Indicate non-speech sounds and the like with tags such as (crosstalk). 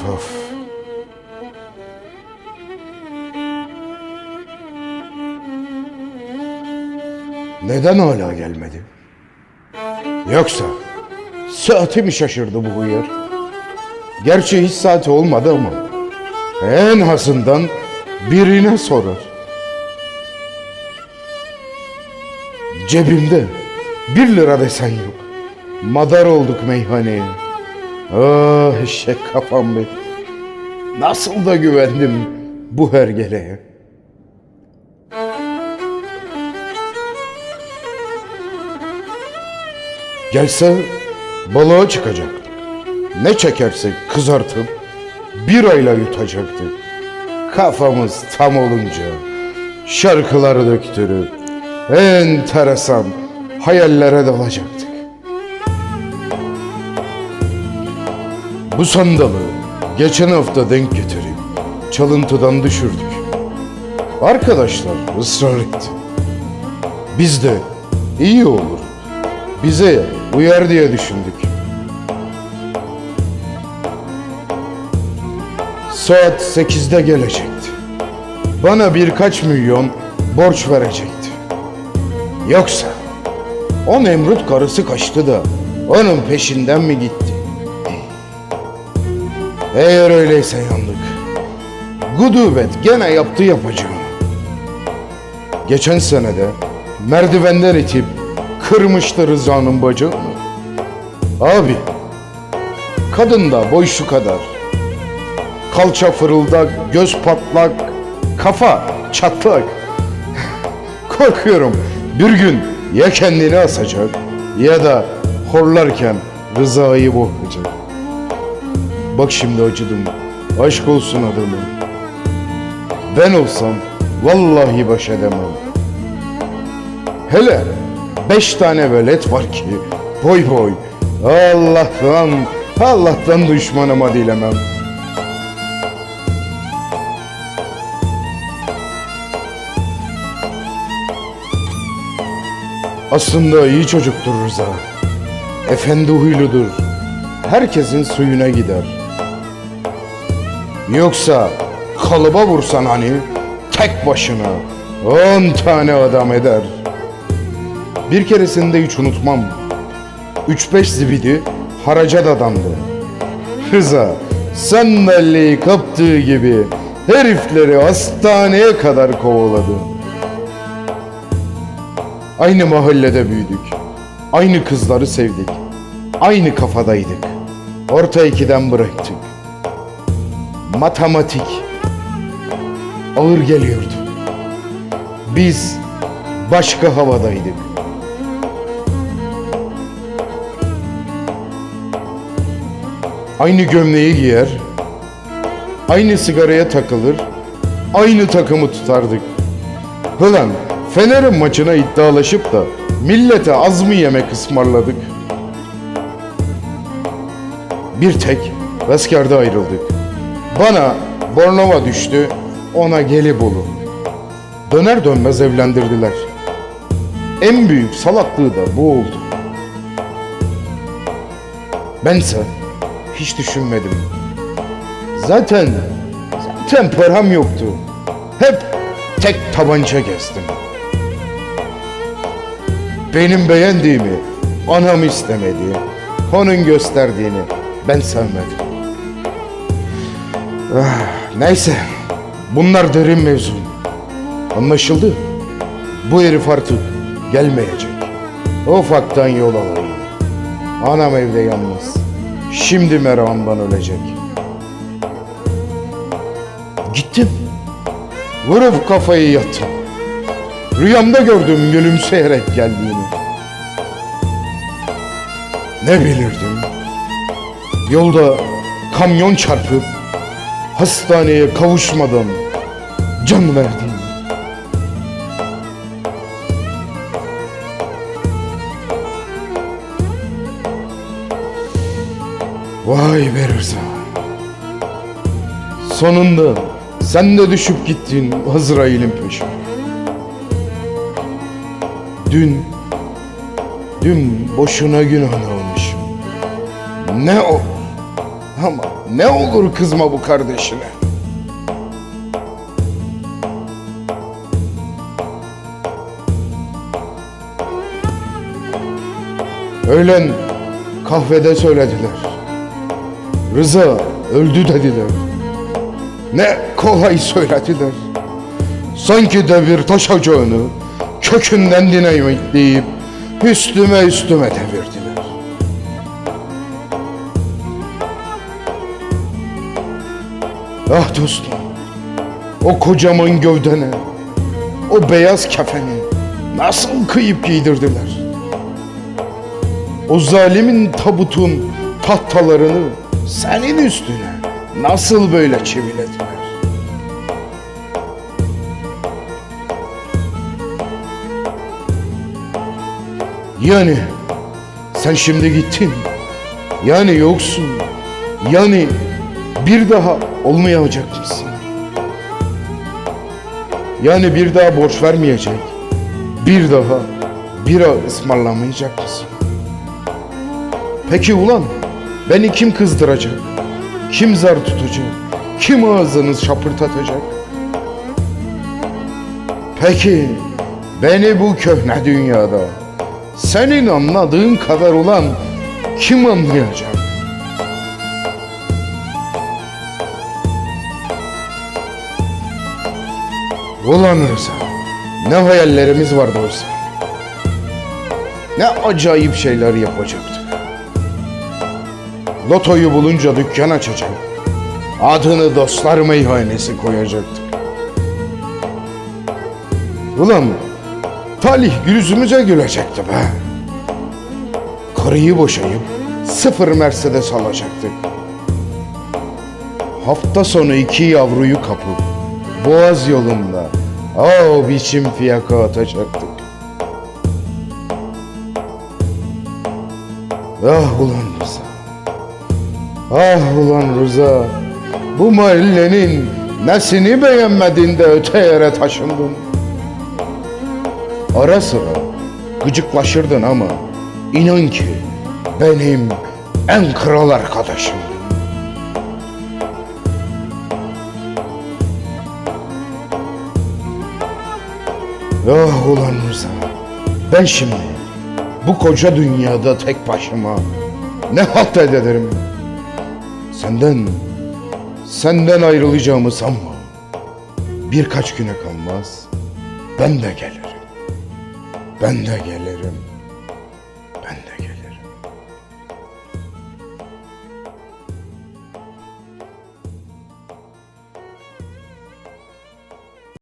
Of of. Neden hala gelmedi? Yoksa saati mi şaşırdı bu hıyar? Gerçi hiç saati olmadı ama en azından birine sorar. Cebimde bir lira desen yok. Madar olduk meyhaneye. Ah eşek kafam be. Nasıl da güvendim bu hergeleye. Gelse balığa çıkacaktık. Ne çekersek kızartıp bir ayla yutacaktık. Kafamız tam olunca şarkıları döktürüp enteresan hayallere dalacaktık. Bu sandalı geçen hafta denk getirip çalıntıdan düşürdük. Arkadaşlar ısrar etti. Biz de iyi olur. Bize uyar diye düşündük. Saat 8'de gelecekti. Bana birkaç milyon borç verecekti. Yoksa o Nemrut karısı kaçtı da onun peşinden mi gitti? Eğer öyleyse yandık. Gudubet gene yaptı yapacağını. Geçen senede merdivenden itip kırmıştı Rıza'nın bacağını. Abi, kadın da boy şu kadar. Kalça fırıldak, göz patlak, kafa çatlak. (laughs) Korkuyorum bir gün ya kendini asacak ya da horlarken Rıza'yı boğacak. Bak şimdi acıdım. Aşk olsun adamım. Ben olsam vallahi baş edemem. Hele beş tane velet var ki boy boy. Allah'tan, Allah'tan düşmanıma dilemem. Aslında iyi çocuktur Rıza. Efendi huyludur. Herkesin suyuna gider. Yoksa kalıba vursan hani tek başına on tane adam eder. Bir keresinde hiç unutmam. Üç beş zibidi haraca dadandı. Rıza sandalyeyi kaptığı gibi herifleri hastaneye kadar kovaladı. Aynı mahallede büyüdük. Aynı kızları sevdik. Aynı kafadaydık. Orta ikiden bıraktık. Matematik ağır geliyordu. Biz başka havadaydık. Aynı gömleği giyer, aynı sigaraya takılır, aynı takımı tutardık. Hılan Fener'in maçına iddialaşıp da millete az mı yemek ısmarladık? Bir tek askerde ayrıldık. Bana Bornova düştü, ona Gelibolu. Döner dönmez evlendirdiler. En büyük salaklığı da bu oldu. Bense hiç düşünmedim. Zaten, zaten param yoktu. Hep tek tabanca gezdim. Benim beğendiğimi anam istemedi. Onun gösterdiğini ben sevmedim. Ah, neyse. Bunlar derin mevzu. Anlaşıldı. Bu herif artık gelmeyecek. Ufaktan yol alayım. Anam evde yalnız. Şimdi merakımdan ölecek. Gittim. Vurup kafayı yattım. Rüyamda gördüm gülümseyerek geldiğini. Ne bilirdim. Yolda kamyon çarpıp hastaneye kavuşmadan can verdiğini. Vay be Rıza. Sonunda sen de düşüp gittin Azrail'in peşine. Dün, dün boşuna günah almışım. Ne o? Ama ne olur kızma bu kardeşine. Öğlen kahvede söylediler. Rıza öldü dediler. Ne kolay söylediler. Sanki devir taş ocağını kökünden dinamitleyip üstüme üstüme devirdiler. Ah dostum, o kocaman gövdene, o beyaz kefeni nasıl kıyıp giydirdiler? O zalimin tabutun tahtalarını senin üstüne nasıl böyle çivilediler? Yani sen şimdi gittin. Yani yoksun. Yani bir daha olmayacak mısın? Yani bir daha borç vermeyecek. Bir daha bira ısmarlamayacak mısın? Peki ulan beni kim kızdıracak? Kim zar tutacak? Kim ağzını şapırtatacak? Peki beni bu köhne dünyada senin anladığın kadar ulan kim anlayacak? Ulan Rıza, ne hayallerimiz vardı oysa. Ne acayip şeyler yapacaktık. Lotoyu bulunca dükkan açacak. Adını dostlar meyhanesi koyacaktık. Ulan talih yüzümüze gülecekti be. Karıyı boşayıp sıfır Mercedes alacaktık. Hafta sonu iki yavruyu kapıp Boğaz yolunda o biçim fiyaka atacaktık. Ah ulan Rıza. Ah ulan Rıza. Bu mahallenin nesini beğenmedin de öte yere taşındın. Ara sıra gıcıklaşırdın ama inan ki benim en kral arkadaşımdın. Ah ulan Rıza. Ben şimdi bu koca dünyada tek başıma ne halt ederim? Senden, senden ayrılacağımı sanma. Birkaç güne kalmaz ben de gelirim. Ben de gelirim.